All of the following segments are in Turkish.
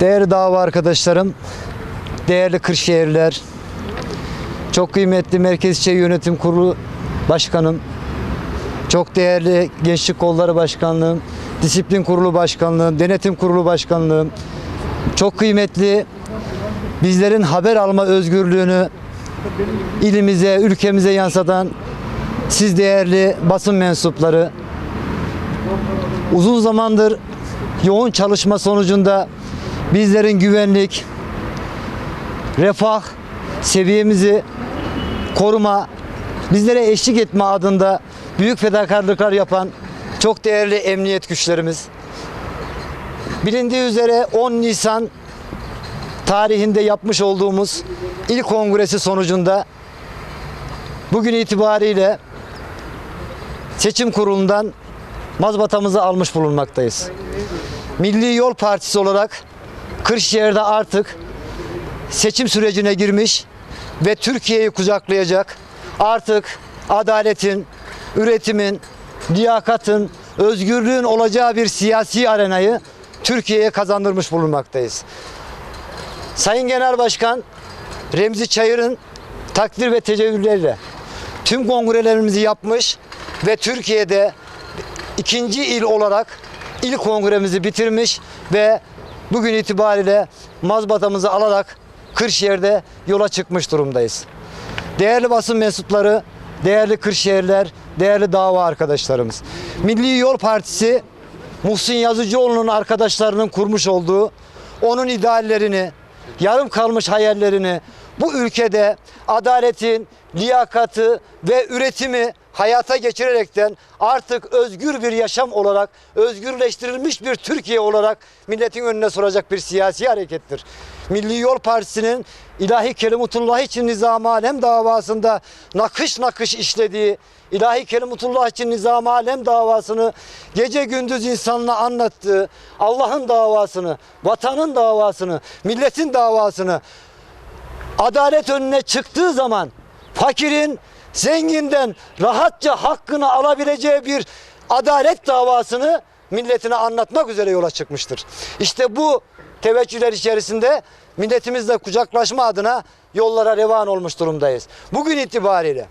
Değerli dava arkadaşlarım, değerli Kırşehirliler, çok kıymetli Merkez İlçe Yönetim Kurulu Başkanım, çok değerli Gençlik Kolları Başkanlığım, Disiplin Kurulu Başkanlığım, Denetim Kurulu Başkanlığım, çok kıymetli bizlerin haber alma özgürlüğünü ilimize, ülkemize yansıtan siz değerli basın mensupları, uzun zamandır yoğun çalışma sonucunda bizlerin güvenlik, refah seviyemizi koruma, bizlere eşlik etme adında büyük fedakarlıklar yapan çok değerli emniyet güçlerimiz. Bilindiği üzere 10 Nisan tarihinde yapmış olduğumuz ilk kongresi sonucunda bugün itibariyle seçim kurulundan mazbatamızı almış bulunmaktayız. Milli Yol Partisi olarak Kırşehir'de artık seçim sürecine girmiş ve Türkiye'yi kucaklayacak artık adaletin, üretimin, liyakatın, özgürlüğün olacağı bir siyasi arenayı Türkiye'ye kazandırmış bulunmaktayız. Sayın Genel Başkan Remzi Çayır'ın takdir ve tecevvürleriyle tüm kongrelerimizi yapmış ve Türkiye'de ikinci il olarak ilk kongremizi bitirmiş ve bugün itibariyle mazbatamızı alarak Kırşehir'de yola çıkmış durumdayız. Değerli basın mensupları, değerli Kırşehirler, değerli dava arkadaşlarımız. Milli Yol Partisi Muhsin Yazıcıoğlu'nun arkadaşlarının kurmuş olduğu onun ideallerini, yarım kalmış hayallerini bu ülkede adaletin, liyakatı ve üretimi hayata geçirerekten artık özgür bir yaşam olarak, özgürleştirilmiş bir Türkiye olarak milletin önüne soracak bir siyasi harekettir. Milli Yol Partisi'nin ilahi Kelimutullah için Nizam-ı Alem davasında nakış nakış işlediği ilahi Kelimutullah için Nizam-ı Alem davasını gece gündüz insanla anlattığı Allah'ın davasını, vatanın davasını, milletin davasını adalet önüne çıktığı zaman fakirin zenginden rahatça hakkını alabileceği bir adalet davasını milletine anlatmak üzere yola çıkmıştır. İşte bu teveccühler içerisinde milletimizle kucaklaşma adına yollara revan olmuş durumdayız. Bugün itibariyle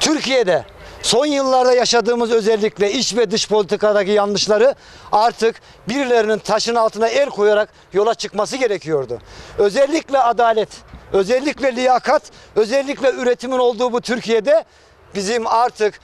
Türkiye'de son yıllarda yaşadığımız özellikle iç ve dış politikadaki yanlışları artık birilerinin taşın altına el koyarak yola çıkması gerekiyordu. Özellikle adalet, özellikle liyakat, özellikle üretimin olduğu bu Türkiye'de bizim artık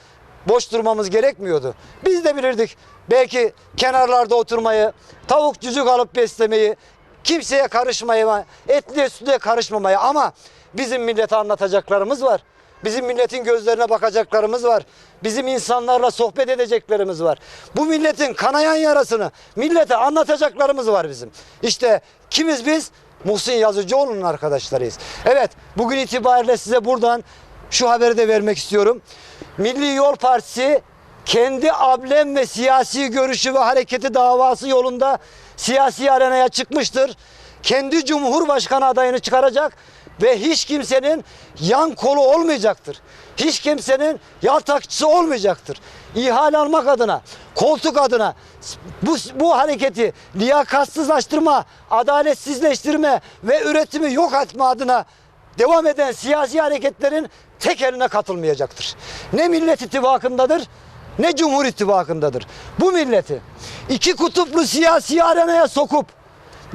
boş durmamız gerekmiyordu. Biz de bilirdik belki kenarlarda oturmayı, tavuk cücük alıp beslemeyi, kimseye karışmayı, etliye sütüye karışmamayı ama bizim millete anlatacaklarımız var. Bizim milletin gözlerine bakacaklarımız var. Bizim insanlarla sohbet edeceklerimiz var. Bu milletin kanayan yarasını millete anlatacaklarımız var bizim. İşte kimiz biz? Muhsin Yazıcıoğlu'nun arkadaşlarıyız. Evet bugün itibariyle size buradan şu haberi de vermek istiyorum. Milli Yol Partisi kendi ablem ve siyasi görüşü ve hareketi davası yolunda siyasi arenaya çıkmıştır. Kendi Cumhurbaşkanı adayını çıkaracak ve hiç kimsenin yan kolu olmayacaktır. Hiç kimsenin yaltakçısı olmayacaktır. İhale almak adına, koltuk adına bu, bu hareketi liyakatsızlaştırma, adaletsizleştirme ve üretimi yok etme adına devam eden siyasi hareketlerin tek eline katılmayacaktır. Ne Millet İttifakı'ndadır ne Cumhur İttifakı'ndadır. Bu milleti iki kutuplu siyasi arenaya sokup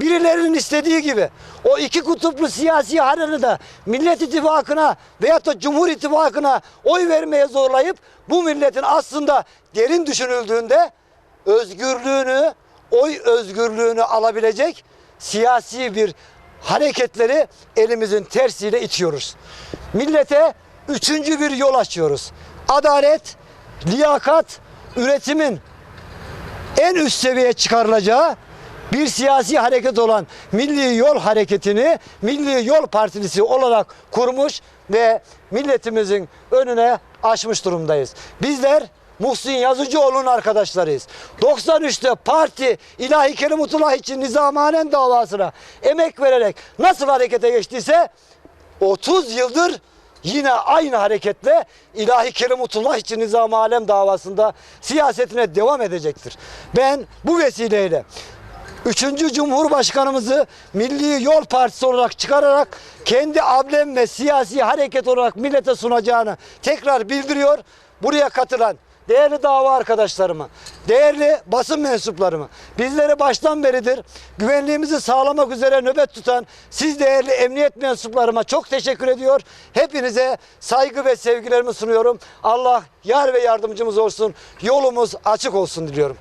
birilerinin istediği gibi o iki kutuplu siyasi arenada Millet İttifakı'na veyahut da Cumhur İttifakı'na oy vermeye zorlayıp bu milletin aslında derin düşünüldüğünde özgürlüğünü, oy özgürlüğünü alabilecek siyasi bir hareketleri elimizin tersiyle itiyoruz. Millete üçüncü bir yol açıyoruz. Adalet, liyakat, üretimin en üst seviyeye çıkarılacağı bir siyasi hareket olan Milli Yol Hareketi'ni Milli Yol Partisi olarak kurmuş ve milletimizin önüne açmış durumdayız. Bizler Muhsin Yazıcıoğlu'nun arkadaşlarıyız. 93'te parti ilahi Kerimutullah için Nizamanen davasına emek vererek nasıl harekete geçtiyse 30 yıldır yine aynı hareketle ilahi Kerimutullah için Nizam-ı Alem davasında siyasetine devam edecektir. Ben bu vesileyle Üçüncü Cumhurbaşkanımızı Milli Yol Partisi olarak çıkararak kendi ablem ve siyasi hareket olarak millete sunacağını tekrar bildiriyor. Buraya katılan değerli dava arkadaşlarıma, değerli basın mensuplarıma, bizleri baştan beridir güvenliğimizi sağlamak üzere nöbet tutan siz değerli emniyet mensuplarıma çok teşekkür ediyor. Hepinize saygı ve sevgilerimi sunuyorum. Allah yar ve yardımcımız olsun. Yolumuz açık olsun diliyorum.